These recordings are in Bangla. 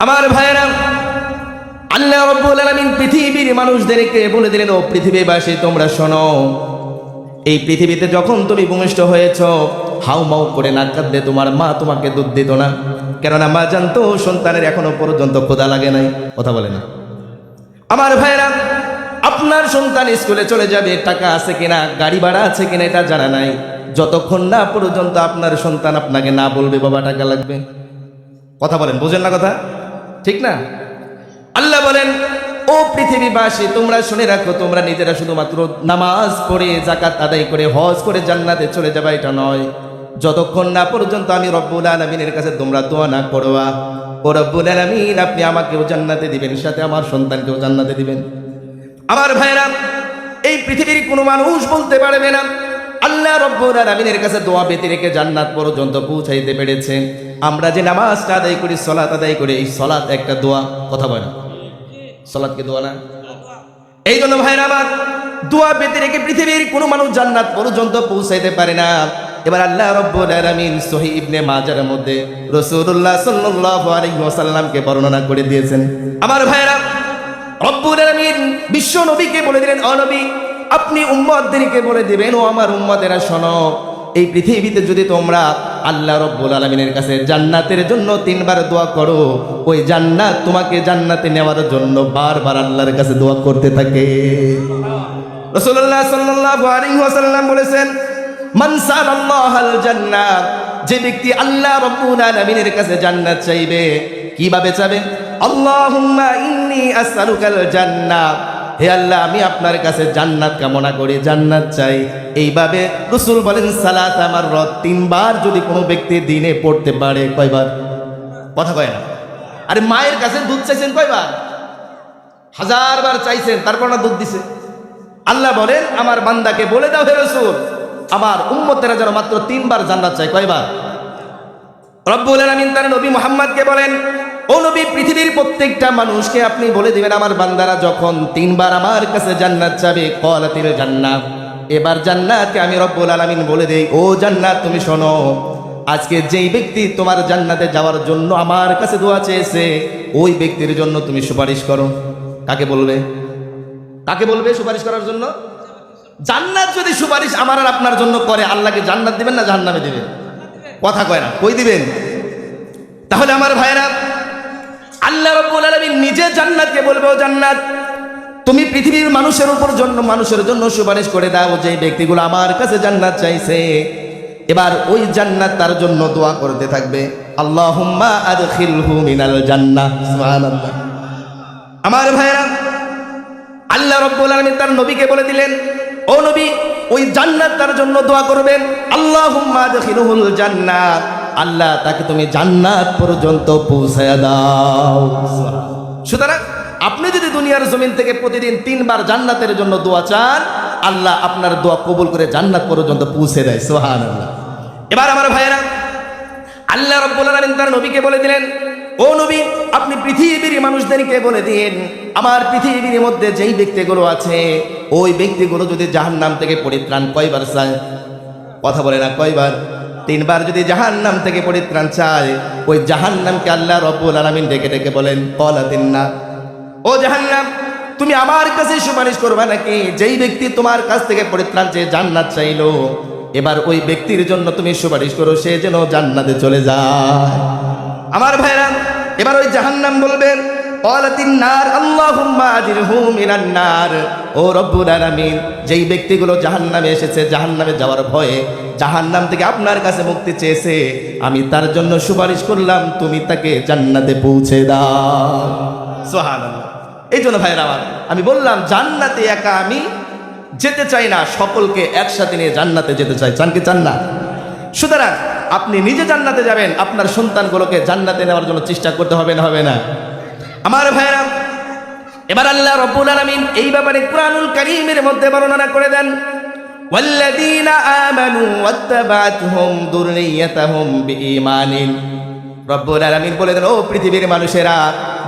আমার ভাইয়েরা, আল্লাহ রব্বুল আলামিন পৃথিবীর মানুষদেরকে বলে দিলেন, ও পৃথিবীবাসী, তোমরা শোনো, এই পৃথিবীতে যখন তুমি ভূমিষ্ঠ হয়েছ, হাউ মাউ করে নাক কাঁদলে তোমার মা তোমাকে দুধ দিত না। কেননা মা জানতো সন্তানের এখনও পর্যন্ত ক্ষুধা লাগে নাই। কথা বলে না। আমার ভাইরা আপনার সন্তান স্কুলে চলে যাবে, টাকা আছে কিনা, গাড়ি ভাড়া আছে কিনা এটা জানা নাই। যতক্ষণ না পর্যন্ত আপনার সন্তান আপনাকে না বলবে, বাবা, টাকা লাগবে। কথা বলেন, বোঝেন না কথা? ঠিক না? আল্লাহ বলেন, ও পৃথিবীবাসী, তোমরা শুনে রাখো, তোমরা নিজেরা শুধুমাত্র নামাজ পড়ে জাকাত আদায় করে, হজ করে জান্নাতে চলে যাবা, এটা নয়। যতক্ষণ না পর্যন্ত আমি রব্বুল আলমিনের কাছে তোমরা দোয়া না করবা ও রব্বুল আলমিন, আপনি আমাকেও জান্নাতে দিবেন সাথে আমার সন্তানকেও জান্নাতে দিবেন। আমার ভাইরা এই পৃথিবীর কোনো মানুষ বলতে পারবে না। আল্লাহ রব্বুল আলামিনের কাছে দোয়া পেতে রেখে জান্নাত পর্যন্ত পৌঁছাইতে পেরেছে। আমরা যে নামাজটা আদায় করি সলাত আদায় করি, এই সলাত একটা দোয়া। কথা বলে না দোয়া না? এই জন্য ভাইরা আমার দোয়া পেতে রেখে পৃথিবীর কোনো মানুষ জান্নাত পর্যন্ত পৌঁছাইতে পারে না। এবার আল্লাহ রব্বুল আলামিন সহি ইবনে মাজার মধ্যে রাসূলুল্লাহ সাল্লাল্লাহু আলাইহি ওয়াসাল্লামকে বর্ণনা করে দিয়েছেন। আমার ভাইরা রব্বুল আলামিন বিশ্ব নবীকে বলে দিলেন ও নবী আপনি উম্মতদেরকে বলে দিবেন, ও আমার উম্মতেরা, শোনো, এই পৃথিবীতে যদি তোমরা আল্লাহ রব্বুল আলমিনের কাছে জান্নাতের জন্য তিনবার দোয়া করো, ওই জান্নাত তোমাকে জান্নাতে নেওয়ার জন্য বারবার আল্লাহর কাছে দোয়া করতে থাকে। রসুল্লাহ সাল্লাল্লাহু আলাইহি ওয়াসাল্লাম বলেছেন, মান সালাল্লাহাল জান্নাত যে ব্যক্তি আল্লাহ রব্বুল আলামিনের কাছে জান্নাত চাইবে, কীভাবে চাবে? আল্লাহুম্মা ইন্নী আসআলুকাল জান্নাত হে আল্লাহ, আমি আপনার কাছে জান্নাত কামনা করি জান্নাত চাই। এইভাবে রসুল বলেন, সালাত আমার রথ তিনবার যদি কোনো ব্যক্তি দিনে পড়তে পারে, কয়বার? কথা কয় না। আরে মায়ের কাছে দুধ চাইছেন কয়বার? হাজারবার চাইছেন, তারপর না দুধ দিছে। আল্লাহ বলেন, আমার বান্দাকে বলে দাও হে রসুল, আমার উম্মতেরা যেন মাত্র তিনবার জান্নাত চাই কয়বার? রব্বুল আলামিন তার নবী মুহাম্মদকে বলেন ও পৃথিবীর প্রত্যেকটা মানুষকে আপনি বলে দিবেন, আমার বান্দারা যখন তিনবার আমার কাছে জান্নাত চাবে কলাতির জান্নাত। এবার জান্নাতকে আমি রব্বুল আলামিন বলে দেই, ও জান্নাত, তুমি শোনো, আজকে যেই ব্যক্তি তোমার জান্নাতে যাওয়ার জন্য আমার কাছে দোয়া চেয়েছে, ওই ব্যক্তির জন্য তুমি সুপারিশ করো। কাকে বলবে? কাকে বলবে সুপারিশ করার জন্য? জান্নাত যদি সুপারিশ আমার আর আপনার জন্য করে, আল্লাহকে জান্নাত দিবেন না জাহান্নামে দিবেন? কথা কয় না, কই দিবেন? তাহলে আমার ভাইরা আল্লাহ রব্বুল আলামিন নিজে জান্নাতকে বলবে জান্নাত, তুমি পৃথিবীর মানুষের উপর জন্য মানুষের জন্য সুপারিশ করে দাও যে ব্যক্তিগুলো আমার কাছে জান্নাত চাইছে। এবার ওই জান্নাত তার জন্য দোয়া করতে থাকবে। আদখিলহু মিনাল আমার ভাইরা আল্লাহ রব্বুল আলামিন তার নবীকে বলে দিলেন, ও নবী, ওই জান্নাত তার জন্য দোয়া করবেন। আদখিলহুল জান্নাত। আল্লাহ তাকে তুমি জান্নাত পর্যন্ত পৌঁছায়া দাও। সুতরাং আপনি যদি দুনিয়ার জমিন থেকে প্রতিদিন তিনবার জান্নাতের জন্য দোয়া চান, আল্লাহ আপনার দোয়া কবুল করে জান্নাত পর্যন্ত পৌঁছে দেয়। সুবহানাল্লাহ। এবার আমার ভাইয়েরা, আল্লাহ আলামিন তার নবীকে বলে দিলেন, ও নবী, আপনি পৃথিবীর মানুষদেরকে বলে দিন, আমার পৃথিবীর মধ্যে যেই ব্যক্তিগুলো আছে, ওই ব্যক্তিগুলো যদি জাহান্নাম থেকে পরিত্রাণ কয়বার চায়? কথা বলে না, কয়বার? তিনবার যদি জাহান্নাম থেকে পরিত্রাণ চায়, ওই জাহান্নামকে আল্লাহ রব্বুল আলামিন ডেকে ডেকে বলেন কলা দিন না ও জাহান্নাম, তুমি আমার কাছে সুপারিশ করবে নাকি? যেই ব্যক্তি তোমার কাছ থেকে পরিত্রাণ চেয়ে জান্নাত চাইলো, এবার ওই ব্যক্তির জন্য তুমি সুপারিশ করো, সে যেন জান্নাতে চলে যায়। আমার ভাইরা, এবার ওই জাহান্নাম বলবেন কলাতিন ও রব্বুল যেই ব্যক্তিগুলো জাহান্নামে এসেছে, জাহান্নামে যাওয়ার ভয়ে জাহান্নাম থেকে আপনার কাছে মুক্তি চেয়েছে, আমি তার জন্য সুপারিশ করলাম, তুমি তাকে জান্নাতে পৌঁছে দাও। সুবহানাল্লাহ। এই জন্য ভাইরা আমার, আমি বললাম, জান্নাতে একা আমি যেতে চাই না, সকলকে একসাথে নিয়ে জান্নাতে যেতে চাই। চান কি চান না? সুতরাং আপনি নিজে জান্নাতে যাবেন, আপনার সন্তানগুলোকে জান্নাতে নেওয়ার জন্য চেষ্টা করতে হবে না হবে না। আমার ভাইরা এবার আল্লাহ রব্বুল আলামিন এই ব্যাপারে কুরআনুল কারীমের মধ্যে বর্ণনা করে দেন। والذين آمنوا واتبعتهم ذريتهم بإيمان রব্বুল আলামিন বলে দেন ও পৃথিবীর মানুষেরা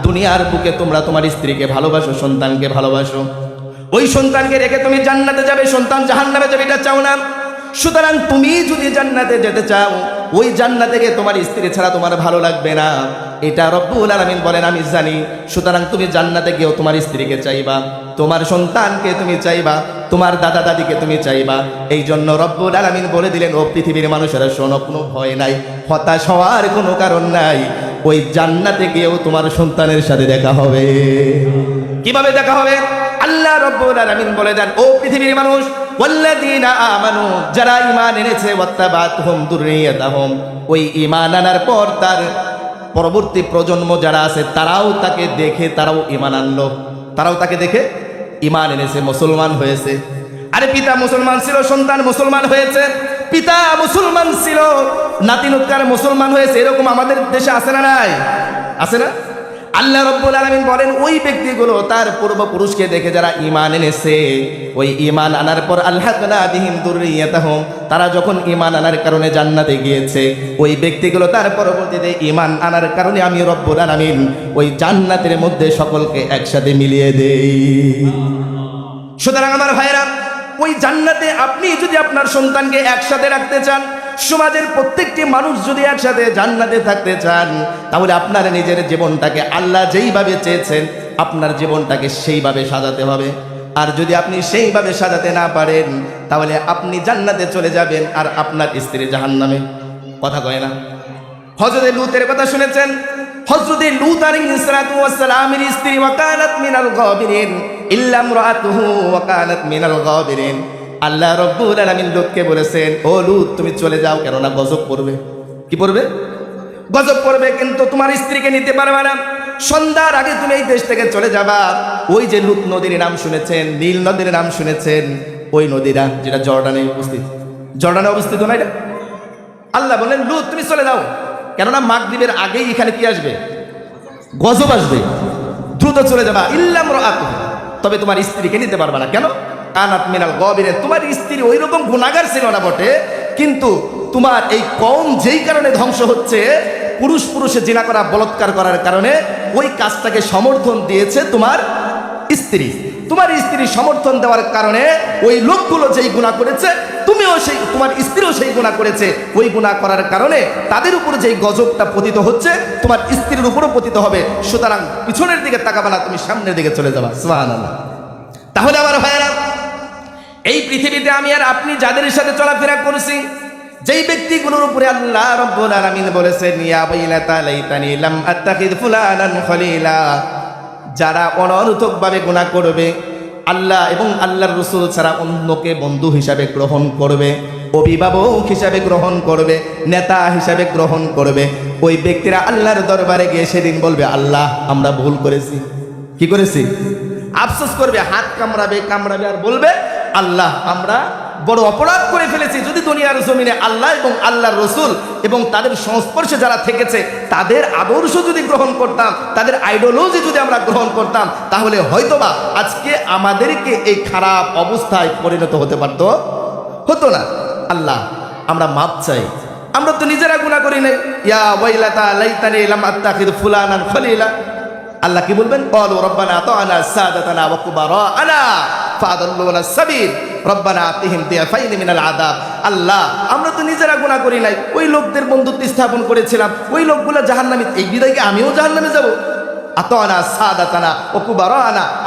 দুনিয়ার বুকে তোমরা তোমার স্ত্রীকে ভালোবাসো সন্তানকে ভালোবাসো ওই সন্তানকে রেখে তুমি জান্নাতে যাবে সন্তান জাহান্নামে যাবে এটা চাও না সুতরাং তুমি যদি জান্নাতে যেতে চাও ওই জান্নাতে গিয়ে তোমার স্ত্রী ছাড়া তোমার ভালো লাগবে না এটা রব্বুল আলামিন বলেন, আমি জানি। সুতরাং তুমি জান্নাতে গিয়েও তোমার স্ত্রীকে চাইবা, তোমার সন্তানকে তুমি চাইবা, তোমার দাদা দাদিকে তুমি চাইবা। এই জন্য রব্বুল আলামিন বলে দিলেন, ও পৃথিবীর মানুষেরা, শোনো, কোনো ভয় নাই, হতাশ হওয়ার কোনো কারণ নাই। ওই জান্নাতে গিয়েও তোমার সন্তানের সাথে দেখা হবে। কীভাবে দেখা হবে? আল্লাহ রব্বুল আলামিন বলে দেন, ও পৃথিবীর মানুষ যারা ঈমান এনেছে ওই ঈমান আনার পর তার পরবর্তী প্রজন্ম যারা আছে, তারাও তাকে দেখে, তারাও ইমান আনলো। তারাও তাকে দেখে ইমান এনেছে, মুসলমান হয়েছে। আরে পিতা মুসলমান ছিল, সন্তান মুসলমান হয়েছে, পিতা মুসলমান ছিল নাতিনুৎকার মুসলমান হয়েছে, এরকম আমাদের দেশে আছে না নাই? আছে না? আল্লাহ রব্বুল আলমিন বলেন, ওই ব্যক্তিগুলো তার পূর্বপুরুষকে দেখে যারা ইমান এনেছে, ওই ইমান আনার পর আল্লাহ দিহিম দুর্রিয়াতাহুম, তারা যখন ইমান আনার কারণে জান্নাতে গিয়েছে, ওই ব্যক্তিগুলো তার পরবর্তীতে ইমান আনার কারণে আমি রব্বুল আলমিন ওই জান্নাতের মধ্যে সকলকে একসাথে মিলিয়ে দেই। সুতরাং আমার ভাইরা ওই জান্নাতে আপনি যদি আপনার সন্তানকে একসাথে রাখতে চান সমাজের প্রত্যেকটি মানুষ যদি একসাথে জান্নাতে থাকতে চান, তাহলে আপনার নিজের জীবনটাকে আল্লাহ যেইভাবে চেয়েছেন, আপনার জীবনটাকে সেইভাবে সাজাতে হবে। আর যদি আপনি সেইভাবে সাজাতে না পারেন, তাহলে আপনি জান্নাতে চলে যাবেন আর আপনার স্ত্রী জাহান্নামে। কথা কয় না? হজরতে লুতের কথা শুনেছেন? হজরতে লুত আলাইহিস সালাতু ওয়াস সালামের স্ত্রী ওয়াকানাত মিনাল গাবিরিন, ইল্লা ইমরাতুহু ওয়াকানাত মিনাল গাবিরিন। আল্লাহ রব্বুল আলামিন লুতকে বলেছেন, ও লুত, তুমি চলে যাও। কেননা গজব পড়বে। কি পড়বে? গজব পড়বে, কিন্তু তোমার স্ত্রীকে নিতে পারবে না। সন্ধ্যার আগে তুমি এই দেশ থেকে চলে যাবা। ওই যে লুত নদীর নাম শুনেছেন, নীল নদীর নাম শুনেছেন, ওই নদীরা যেটা জর্ডানে উপস্থিত জর্ডানে অবস্থিত না এটা? আল্লাহ বললেন, লুত, তুমি চলে যাও। কেননা মাগরিবের আগেই এখানে কি আসবে? গজব আসবে। দ্রুত চলে যাবা। ইল্লাম রাত তবে তোমার স্ত্রীকে নিতে পারবা না। কেন? কানাত মিনাল গবিরে, তোমার স্ত্রী ওই রকম গুণাগার ছিল না বটে, কিন্তু তোমার এই কম যেই কারণে ধ্বংস হচ্ছে, পুরুষ পুরুষে জিনা করা, বলৎকার করার কারণে ওই কাজটাকে সমর্থন দিয়েছে তোমার স্ত্রী। তোমার স্ত্রী সমর্থন দেওয়ার কারণে ওই লোকগুলো যেই গুণা করেছে, তুমিও সেই, তোমার স্ত্রীও সেই গুণা করেছে। ওই গুণা করার কারণে তাদের উপর যেই গজবটা পতিত হচ্ছে, তোমার স্ত্রীর উপরও পতিত হবে। সুতরাং পিছনের দিকে তাকাবে না, তুমি সামনের দিকে চলে যাবা। সুবহানাল্লাহ। তাহলে আমার ভাইয়েরা এই পৃথিবীতে আমি আর আপনি যাদের সাথে চলাফেরা করছি, যেই ব্যক্তিগুলোর উপরে আল্লাহ রব্বুল আলামিন বলেছেন, ইয়া বাইলাতা লাইতানি লাম আত্তাখিদ ফুলানান খলিলা। যারা অনর্থকভাবে গুনাহ করবে, আল্লাহ এবং আল্লাহর রসুল ছাড়া অন্যকে বন্ধু হিসাবে গ্রহণ করবে, অভিভাবক হিসাবে গ্রহণ করবে, নেতা হিসাবে গ্রহণ করবে। ওই ব্যক্তিরা আল্লাহর দরবারে গিয়ে সেদিন বলবে, আল্লাহ, আমরা ভুল করেছি। কি করেছি? আফসোস করবে, হাত কামড়াবে কামড়াবে আর বলবে আল্লাহ, আমরা বড় অপরাধ করে ফেলেছি। যদি দুনিয়ার জমিনে আল্লাহ এবং আল্লাহর রসুল এবং তাদের সংস্পর্শে যারা থেকেছে, তাদের আদর্শ যদি গ্রহণ করতাম, তাদের আইডিওলজি যদি আমরা গ্রহণ করতাম, তাহলে হয়তোবা আজকে আমাদেরকে এই খারাপ অবস্থায় পরিণত হতে পারতো? হতো না। আল্লাহ, আমরা মাপ চাই। আমরা তো নিজেরা গুণা করি নাই। ইয়া আল্লাহ কি বলবেন? ওয়া কুবারানা আল্লাহ, আমরা তো নিজেরা গুনাহ করি নাই। ওই লোকদের বন্ধুত্ব স্থাপন করেছিলাম। ওই লোকগুলো এই আমিও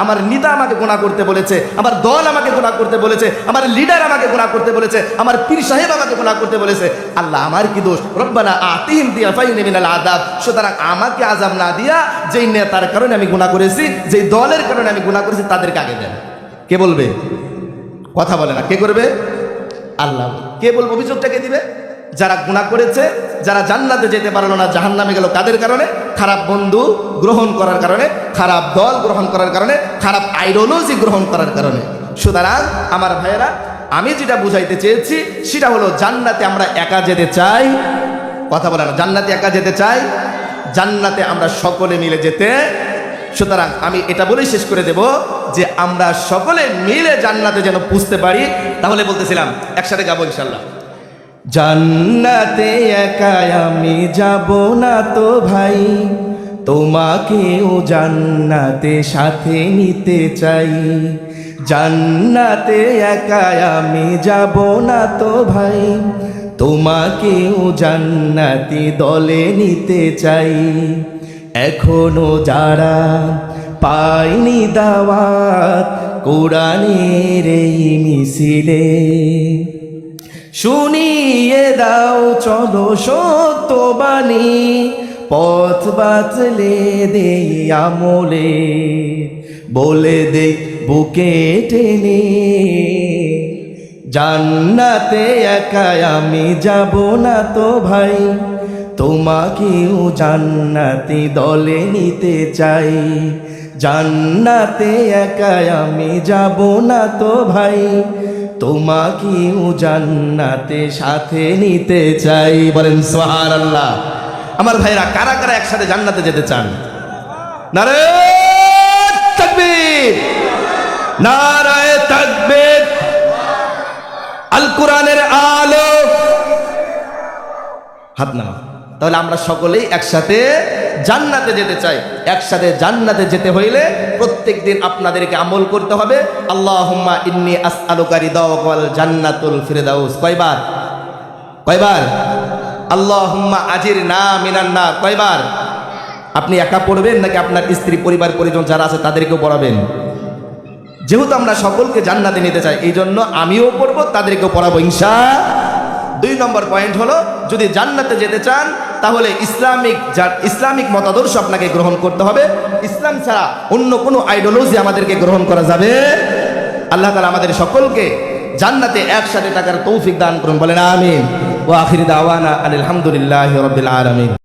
আমার নেতা আমাকে গুনাহ করতে বলেছে, আমার দল আমাকে গুনাহ করতে বলেছে, আমার লিডার আমাকে গুনাহ করতে বলেছে, আমার পীর সাহেব আমাকে গুনাহ করতে বলেছে। আল্লাহ, আমার কি দোষ? রব্বানা আতিহিম দিয়া ফাইনি মিনাল আদাব সুতরাং আমাকে আজাব না দিয়া যেই নেতার কারণে আমি গুনাহ করেছি, যেই দলের কারণে আমি গুনাহ করেছি, তাদেরকে আগে দেন। কে বলবে? কথা বলে না। কে করবে? আল্লাহ। কে বলবে? অভিযোগটা কে দিবে? যারা গুণা করেছে, যারা জান্নাতে যেতে পারল না জাহান নামে গেল কাদের কারণে? খারাপ বন্ধু গ্রহণ করার কারণে, খারাপ দল গ্রহণ করার কারণে, খারাপ আইডিওলজি গ্রহণ করার কারণে। সুতরাং আমার ভাইয়েরা, আমি যেটা বুঝাইতে চেয়েছি, সেটা হলো জান্নাতে আমরা একা যেতে চাই। কথা বলে না। জান্নাতে একা যেতে চাই, জান্নাতে আমরা সকলে মিলে যেতে। সুতরাং আমি এটা বলেই শেষ করে দেব। যে আমরা সকলে মিলে জান্নাতে যেন পুষতে পারি, তাহলে বলতেছিলাম, একসাথে গাবো ইনশাল্লাহ জান্নাতে একা আমি যাব না তো ভাই, তোমাকেও জান্নাতে সাথে নিতে চাই। জান্নাতে একা আমি যাব না তো ভাই, তোমাকেও জান্নাতি দলে নিতে চাই। এখনও যারা পায়নি দাওয়াত কোরআনের এই মিছিলে। শুনিয়ে দাও, চলো সত্যবাণী, পথ বাতলে দেই আমলে। বলে দে বুকে টেনে, জান্নাতে একা আমি যাব না তো ভাই। তোমাকেও জান্নাতি দলে নিতে চাই। জান্নাতে একা আমি যাব না তো ভাই। তোমাকেও জান্নাতে সাথে নিতে চাই। বলেন সোহার আল্লাহ আমার ভাইরা কারা কারা একসাথে জান্নাতে যেতে চান? নারে তাকবীর। নারায় তাকবীর। আল কোরআনের আলো। হাত নামা তাহলে আমরা সকলেই একসাথে জান্নাতে যেতে চাই। একসাথে জান্নাতে যেতে হইলে প্রত্যেক দিন আপনাদেরকে আমল করতে হবে। আল্লাহুম্মা ইন্নি আসআলুকা রিদাওয়াল জান্নাতুল ফিরদাউস। কয়বার? কয়বার? আল্লাহুম্মা আজির না মিনান না কয়বার? আপনি একা পড়বেন নাকি আপনার স্ত্রী, পরিবার, পরিজন যারা আছে তাদেরকেও পড়াবেন? যেহেতু আমরা সকলকে জান্নাতে নিতে চাই, এই জন্য আমিও পড়ব, তাদেরকেও পড়াবো। ইনশা দুই নম্বর পয়েন্ট হলো, যদি জান্নাতে যেতে চান তাহলে ইসলামিক যা- ইসলামিক মতাদর্শ আপনাকে গ্রহণ করতে হবে। ইসলাম ছাড়া অন্য কোনো আইডিওলজি আমাদেরকে গ্রহণ করা যাবে? আল্লাহ তালা আমাদের সকলকে জান্নাতে একসাথে টাকার তৌফিক দান করুন। বলেন আমিন। ও আখির দাওয়ানা আলহামদুলিল্লাহ রবিল আলমিন।